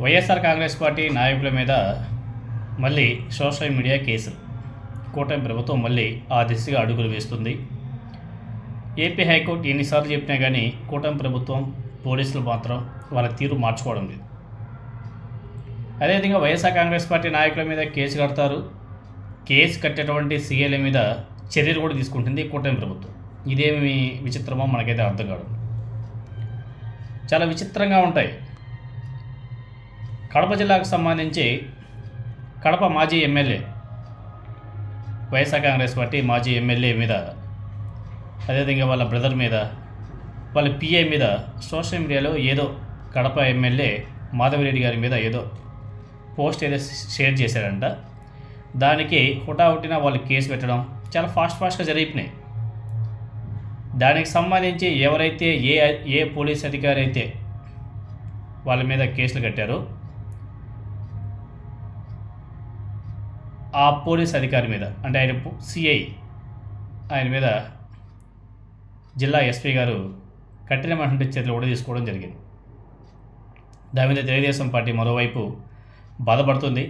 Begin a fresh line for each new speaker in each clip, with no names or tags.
YSR Congress party నాయకుల మీద మళ్ళీ సోషల్ మీడియా కేసులు. కూటమి ప్రభుత్వం మళ్ళీ ఆ దిశగా అడుగులు వేస్తుంది. ఏపీ హైకోర్టు ఎన్నిసార్లు చెప్పినా కానీ కూటమి ప్రభుత్వం పోలీసులు మాత్రం వాళ్ళ తీరు మార్చుకోవడం లేదు. అదేవిధంగా వైఎస్ఆర్ కాంగ్రెస్ పార్టీ నాయకుల మీద కేసు కడతారు. కేసు కట్టేటువంటి సీఏల మీద చర్యలు కూడా తీసుకుంటుంది కూటమి ప్రభుత్వం. ఇదేమి విచిత్రమో మనకైతే అర్థం కాదు. చాలా విచిత్రంగా ఉంటాయి. కడప జిల్లాకు సంబంధించి కడప మాజీ ఎమ్మెల్యే వైఎస్ఆర్ కాంగ్రెస్ పార్టీ మాజీ ఎమ్మెల్యే మీద అదేవిధంగా వాళ్ళ బ్రదర్ మీద వాళ్ళ పిఏ మీద సోషల్ మీడియాలో ఏదో కడప ఎమ్మెల్యే మాధవిరెడ్డి గారి మీద ఏదో పోస్ట్ ఏదో షేర్ చేశారంట. దానికి హుటాహుటిన వాళ్ళు కేసు పెట్టడం చాలా ఫాస్ట్ ఫాస్ట్గా జరిగిపోయినాయి. దానికి సంబంధించి ఎవరైతే ఏ ఏ పోలీస్ అధికారి అయితే వాళ్ళ మీద కేసులు కట్టారో ఆ పోలీస్ అధికారి మీద అంటే ఆయన సిఐ ఆయన మీద జిల్లా ఎస్పీ గారు కఠినమైనటువంటి చర్యలు కూడా తీసుకోవడం జరిగింది. దాని మీద తెలుగుదేశం పార్టీ మరోవైపు బాధపడుతుంది.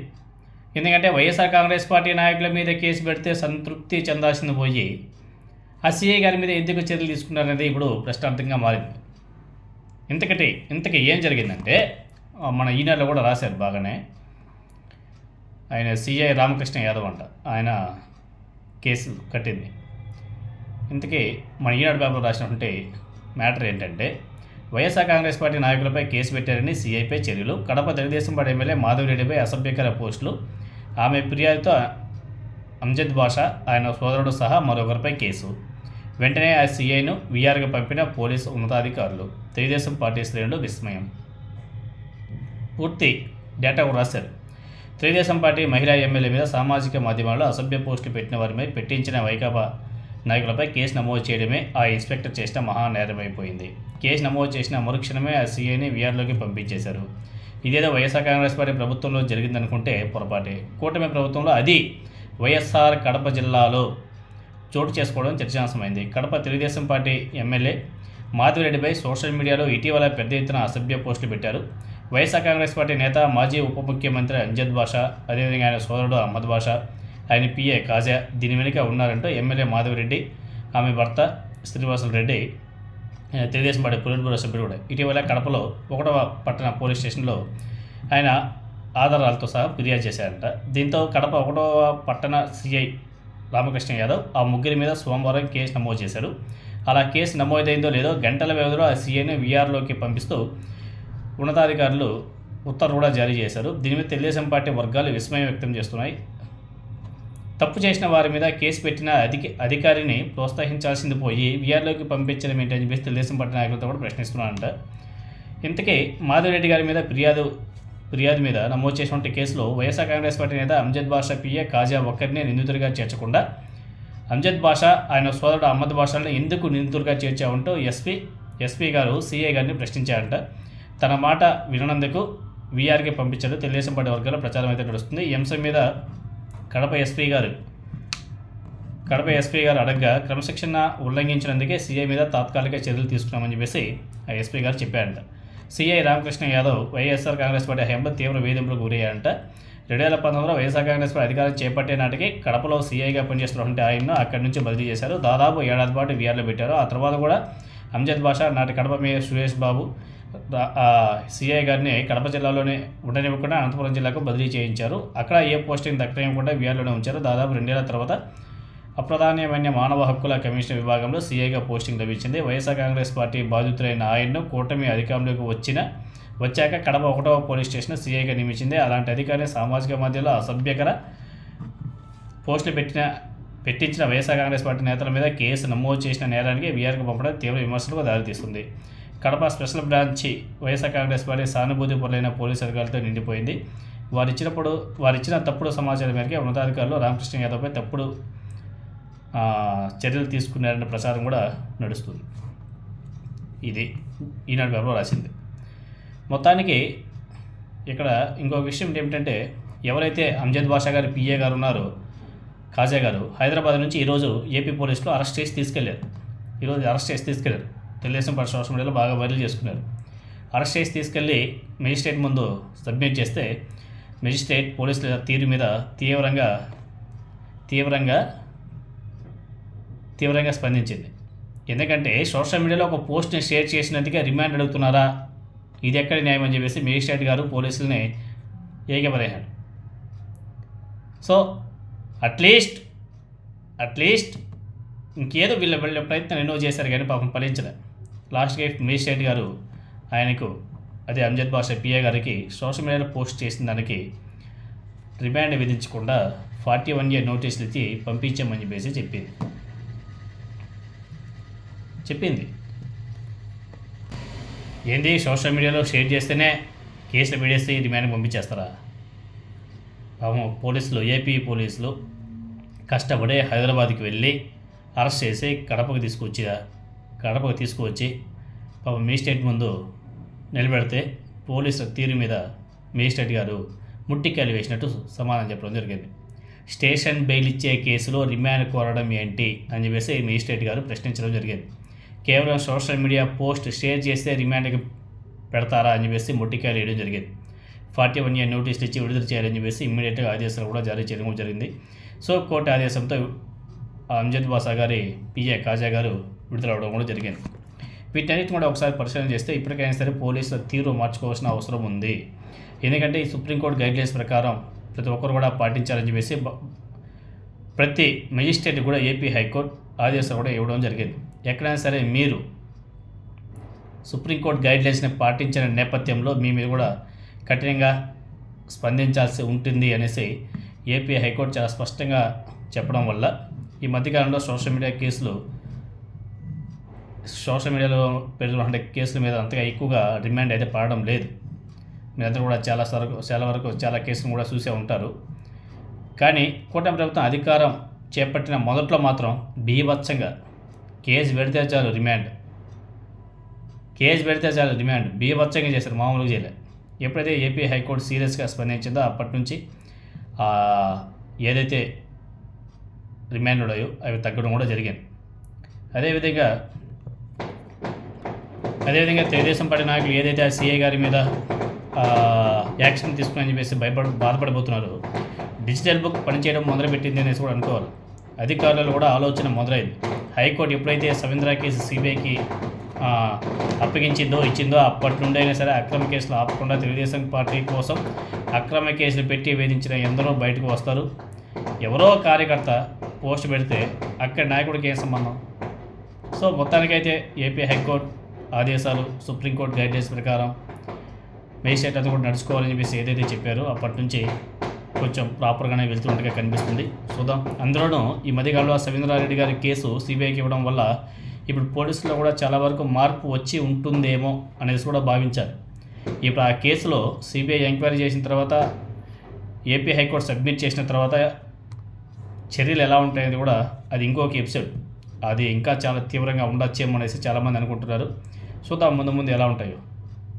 ఎందుకంటే వైఎస్ఆర్ కాంగ్రెస్ పార్టీ నాయకుల మీద కేసు పెడితే సంతృప్తి చెందాల్సింది పోయి ఆ సిఐ గారి మీద ఎందుకు చర్యలు తీసుకున్నారనేది ఇప్పుడు ప్రశ్నార్థంగా మారింది. ఇంతకటి ఇంతకీ ఏం జరిగిందంటే మన ఈనాడులో కూడా రాశారు బాగానే. ఆయన సిఐ రామకృష్ణ యాదవ్ అంట. ఆయన కేసు కట్టింది. ఇంతకీ మన ఈనాడు పేపర్లో రాసినటువంటి మ్యాటర్ ఏంటంటే వైఎస్ఆర్ కాంగ్రెస్ పార్టీ నాయకులపై కేసు పెట్టారని సీఐపై చర్యలు కడప తెలుగుదేశం పార్టీ ఎమ్మెల్యే మాధవరెడ్డిపై అసభ్యకర పోస్టులు ఆమె ఫిర్యాదుతో అంజద్ బాషా ఆయన సోదరుడు సహా మరొకరిపై కేసు. వెంటనే ఆ సీఐను వీఆర్గా పంపిన పోలీసు ఉన్నతాధికారులు. తెలుగుదేశం పార్టీ శ్రేణులు విస్మయం. పూర్తి డేటా రాశారు. తెలుగుదేశం పార్టీ మహిళా ఎమ్మెల్యే మీద సామాజిక మాధ్యమాల్లో అసభ్య పోస్టులు పెట్టిన వారిపై పెట్టించిన వైకాపా నాయకులపై కేసు నమోదు చేయడమే ఆ ఇన్స్పెక్టర్ చేసిన మహానేరమైపోయింది. కేసు నమోదు చేసిన మరుక్షణమే ఆ సీఐని వీఆర్లోకి పంపించేశారు. ఇదేదో వైఎస్ఆర్ కాంగ్రెస్ పార్టీ ప్రభుత్వంలో జరిగిందనుకుంటే పొరపాటే. కూటమి ప్రభుత్వంలో అది వైఎస్ఆర్ కడప జిల్లాలో చోటు చేసుకోవడం చర్చాంశమైంది కడప తెలుగుదేశం పార్టీ ఎమ్మెల్యే మాధవిరెడ్డిపై సోషల్ మీడియాలో ఇటీవల పెద్ద ఎత్తున అసభ్య పోస్టులు పెట్టారు. వైఎస్ఆర్ కాంగ్రెస్ పార్టీ నేత మాజీ ఉప ముఖ్యమంత్రి అంజద్ బాషా అదేవిధంగా ఆయన సోదరుడు అహ్మద్ బాషా ఆయన పిఏ కాజా దీని వెనుక ఉన్నారంటూ ఎమ్మెల్యే మాధవిరెడ్డి ఆమె భర్త Srinivasulu Reddy Telugu Desam party politburo సభ్యుడు కూడా. ఇటీవల కడపలో ఒకటవ పట్టణ పోలీస్ స్టేషన్లో ఆయన ఆధారాలతో సహా ఫిర్యాదు చేశారంట. దీంతో కడప ఒకటవ పట్టణ సిఐ రామకృష్ణ యాదవ్ ఆ ముగ్గురి మీద సోమవారం కేసు నమోదు చేశారు. అలా కేసు నమోదైందో లేదో గంటల వ్యవధిలో ఆ సీఐని వీఆర్లోకి పంపిస్తూ ఉన్నతాధికారులు ఉత్తర్వు కూడా జారీ చేశారు. దీని మీద తెలుగుదేశం పార్టీ వర్గాలు విస్మయం వ్యక్తం చేస్తున్నాయి. తప్పు చేసిన వారి మీద కేసు పెట్టిన అధిక అధికారిని ప్రోత్సహించాల్సింది పోయి వీఆర్లోకి పంపించడం ఏంటని చెప్పేసి తెలుగుదేశం పార్టీ నాయకులతో కూడా ప్రశ్నిస్తున్నారంట. ఇంతకీ మాధవరెడ్డి గారి మీద ఫిర్యాదు ఫిర్యాదు మీద నమోదు చేసినటువంటి కేసులో వైఎస్ఆర్ కాంగ్రెస్ పార్టీ నేత అంజద్ బాషా పిఏ కాజా ఒక్కరినే నిందితుడిగా చేర్చకుండా అంజద్ బాషా ఆయన సోదరుడు అహ్మద్ బాషాలను ఎందుకు నిందితుడిగా చేర్చావంటూ ఎస్పీ ఎస్పీ గారు సీఏ గారిని ప్రశ్నించారంట. తన మాట వినందుకు వీఆర్కే పంపించారు తెలుగుదేశం పార్టీ వర్గాల ప్రచారం అయితే నడుస్తుంది. ఈ అంశం మీద కడప ఎస్పీ గారు కడప ఎస్పీ గారు అడగ్గా క్రమశిక్షణ ఉల్లంఘించినందుకే సీఐ మీద తాత్కాలిక చర్యలు తీసుకున్నామని చెప్పేసి ఆ ఎస్పీ గారు చెప్పారంట. CI Ramakrishna Yadav YSR Congress party హయాంలో తీవ్ర వేధింపులకు గురయ్యారంట. రెండు వేల పంతొమ్మిదిలో వైఎస్ఆర్ కాంగ్రెస్ పార్టీ అధికారం చేపట్టే నాటికి కడపలో సీఐగా పనిచేస్తున్నటువంటి ఆయన్ను అక్కడి నుంచి బదిలీ చేశారు. దాదాపు ఏడాది పాటు వీఆర్లో పెట్టారు. ఆ తర్వాత కూడా అంజద్ బాషా నాటి కడప మేయర్ సురేష్ బాబు సిఐ గారిని కడప జిల్లాలోనే ఉండనివ్వకుండా అనంతపురం జిల్లాకు బదిలీ చేయించారు. అక్కడ ఏ పోస్టింగ్ దక్కనివ్వకుండా వీఆర్లోనే ఉంచారు. దాదాపు రెండేళ్ళ తర్వాత అప్రధానమైన మానవ హక్కుల కమిషన్ విభాగంలో సీఐగా పోస్టింగ్ లభించింది. వైఎస్ఆర్ కాంగ్రెస్ పార్టీ బాధితులైన ఆయన్ను కూటమి అధికారంలోకి వచ్చిన వచ్చాక కడప ఒకటవ పోలీస్ స్టేషన్ సీఐగా నియమించింది. అలాంటి అధికారిని సామాజిక మాధ్యమంలో అసభ్యకర పోస్టులు పెట్టిన పెట్టించిన వైఎస్ఆర్ కాంగ్రెస్ పార్టీ నేతల మీద కేసు నమోదు చేసిన నేరానికి వీఆర్కు పంపడం తీవ్ర విమర్శలకు దారితీస్తుంది. Kadapa special branch YSR Congress party సానుభూతి పరులైన పోలీసు అధికారులతో నిండిపోయింది. వారిచ్చినప్పుడు వారిచ్చిన తప్పుడు సమాచారం మేరకు ఉన్నతాధికారులు రామకృష్ణ యాదవ్పై తప్పుడు చర్యలు తీసుకున్నారనే ప్రచారం కూడా నడుస్తుంది. ఇది ఈనాడు పేపర్లో రాసింది. మొత్తానికి ఇక్కడ ఇంకొక విషయం ఏమిటంటే ఎవరైతే అంజద్ బాషా గారి పిఏ గారు ఉన్నారో కాజా గారు హైదరాబాద్ నుంచి ఈరోజు ఏపీ పోలీసులు అరెస్ట్ చేసి తీసుకెళ్ళారు. ఈరోజు అరెస్ట్ చేసి తీసుకెళ్ళారు. తెలుగుదేశం పార్టీ సోషల్ మీడియాలో బాగా వైరల్ చేసుకున్నారు. అరెస్ట్ చేసి తీసుకెళ్ళి మెజిస్ట్రేట్ ముందు సబ్మిట్ చేస్తే మెజిస్ట్రేట్ పోలీసుల తీరు మీద తీవ్రంగా తీవ్రంగా తీవ్రంగా స్పందించింది. ఎందుకంటే సోషల్ మీడియాలో ఒక పోస్ట్ని షేర్ చేసినందుకే రిమాండ్ అడుగుతున్నారా? ఇది ఎక్కడ న్యాయం అని చెప్పేసి మేజిస్ట్రేట్ గారు పోలీసుల్ని ఏకపరేశాడు సో అట్లీస్ట్ అట్లీస్ట్ ఇంకేదో వీళ్ళ వెళ్ళే ప్రయత్నం ఎన్నో చేశారు కానీ పాపం ఫలించలే. లాస్ట్గా మేజిస్ట్రేట్ గారు ఆయనకు అదే అంజద్ బాషా పిఏ గారికి సోషల్ మీడియాలో పోస్ట్ చేసిన దానికి రిమాండ్ విధించకుండా ఫార్టీ వన్ ఇయర్ నోటీసులు ఇచ్చి పంపించామని చెప్పేసి చెప్పింది. చెప్పింది. ఏంది? సోషల్ మీడియాలో షేర్ చేస్తేనే కేసులు పెడేసి రిమాండ్ పంపించేస్తారా? పాపం పోలీసులు ఏపీ పోలీసులు కష్టపడి హైదరాబాద్కి వెళ్ళి అరెస్ట్ చేసి కడపకు తీసుకొచ్చిరా కడపకు తీసుకువచ్చి పాప మేజిస్ట్రేట్ ముందు నిలబెడితే పోలీసుల తీరు మీద మేజిస్ట్రేట్ గారు ముట్టికాయలు వేసినట్టు సమాధానం చెప్పడం జరిగింది. స్టేషన్ బెయిల్ ఇచ్చే కేసులో రిమాండ్ కోరడం ఏంటి అని చెప్పేసి మేజిస్ట్రేట్ గారు ప్రశ్నించడం జరిగింది. కేవలం సోషల్ మీడియా పోస్ట్ షేర్ చేస్తే రిమాండ్కి పెడతారా అని చెప్పేసి ముట్టికాయలు వేయడం జరిగింది. ఫార్టీ వన్ ఇయర్ నోటీసులు ఇచ్చి విడుదల చేయాలని చెప్పేసి ఇమ్మీడియట్గా ఆదేశాలు కూడా జారీ చేయడం జరిగింది. సో కోర్టు ఆదేశంతో అంజద్ బాసా గారి పిఏ కాజా గారు విడుదల అవడం కూడా జరిగింది. వీటన్నిటిని కూడా ఒకసారి పరిశీలన చేస్తే ఇప్పటికైనా సరే పోలీసుల తీరు మార్చుకోవాల్సిన అవసరం ఉంది. ఎందుకంటే ఈ సుప్రీంకోర్టు గైడ్లైన్స్ ప్రకారం ప్రతి ఒక్కరు కూడా పాటించాలని చెప్పేసి ప్రతి మెజిస్ట్రేట్ కూడా ఏపీ హైకోర్టు ఆదేశాలు కూడా ఇవ్వడం జరిగింది. ఎక్కడైనా సరే మీరు సుప్రీంకోర్టు గైడ్లైన్స్ని పాటించిన నేపథ్యంలో మీ మీద కూడా కఠినంగా స్పందించాల్సి ఉంటుంది అనేసి ఏపీ హైకోర్టు చాలా స్పష్టంగా చెప్పడం వల్ల ఈ మధ్యకాలంలో సోషల్ మీడియా కేసులు సోషల్ మీడియాలో పెరుగుతున్న కేసుల మీద అంతగా ఎక్కువగా రిమాండ్ అయితే పడడం లేదు. మీరందరూ కూడా చాలా వరకు చాలా వరకు చాలా కేసులు కూడా చూసే ఉంటారు. కానీ కూటమి ప్రభుత్వం అధికారం చేపట్టిన మొదట్లో మాత్రం బీభత్సంగా కేసు పెడితే చాలు రిమాండ్. కేసు పెడితే చాలు రిమాండ్. బీభత్సంగా చేశారు మామూలుగా చేయలే. ఎప్పుడైతే ఏపీ హైకోర్టు సీరియస్గా స్పందించిందో అప్పటి నుంచి ఏదైతే రిమాండ్ అయ్యో అవి తగ్గడం కూడా జరిగింది అదేవిధంగా అదేవిధంగా తెలుగుదేశం పార్టీ నాయకులు ఏదైతే ఆ సీఏ గారి మీద యాక్షన్ తీసుకుని చెప్పేసి భయపడ బాధపడిపోతున్నారు డిజిటల్ బుక్ పనిచేయడం మొదలుపెట్టింది అనేసి కూడా అనుకోవాలి. అధికారులు కూడా ఆలోచన మొదలైంది. హైకోర్టు ఎప్పుడైతే సవీంద్ర కేసు సిబిఐకి అప్పగించిందో ఇచ్చిందో అప్పటి నుండి అయినా సరే అక్రమ కేసులు ఆపకుండా తెలుగుదేశం పార్టీ కోసం అక్రమ కేసులు పెట్టి వేధించిన ఎందరో బయటకు వస్తారు. ఎవరో కార్యకర్త పోస్ట్ పెడితే అక్కడ నాయకుడికి ఏం సంబంధం? సో మొత్తానికైతే ఏపీ హైకోర్టు ఆదేశాలు సుప్రీంకోర్టు గైడ్లైన్స్ ప్రకారం మేజిస్ట్రేట్ అంతా కూడా నడుచుకోవాలని చెప్పేసి ఏదైతే చెప్పారో అప్పటి నుంచి కొంచెం ప్రాపర్గానే వెళ్తున్నట్టుగా కనిపిస్తుంది. చూద్దాం. అందులోనూ ఈ మధ్యకాలంలో సవీంద్రారెడ్డి గారి కేసు సిబిఐకి ఇవ్వడం వల్ల ఇప్పుడు పోలీసులో కూడా చాలా వరకు మార్పు వచ్చి ఉంటుందేమో అనేసి కూడా భావించారు. ఇప్పుడు ఆ కేసులో సిబిఐ ఎంక్వైరీ చేసిన తర్వాత ఏపీ హైకోర్టు సబ్మిట్ చేసిన తర్వాత చర్యలు ఎలా ఉంటాయనేది కూడా అది ఇంకొక ఎపిసోడ్. అది ఇంకా చాలా తీవ్రంగా ఉండొచ్చేమో అనేసి చాలామంది అనుకుంటున్నారు. చూద్దాం ముందు ముందు ఎలా ఉంటాయో.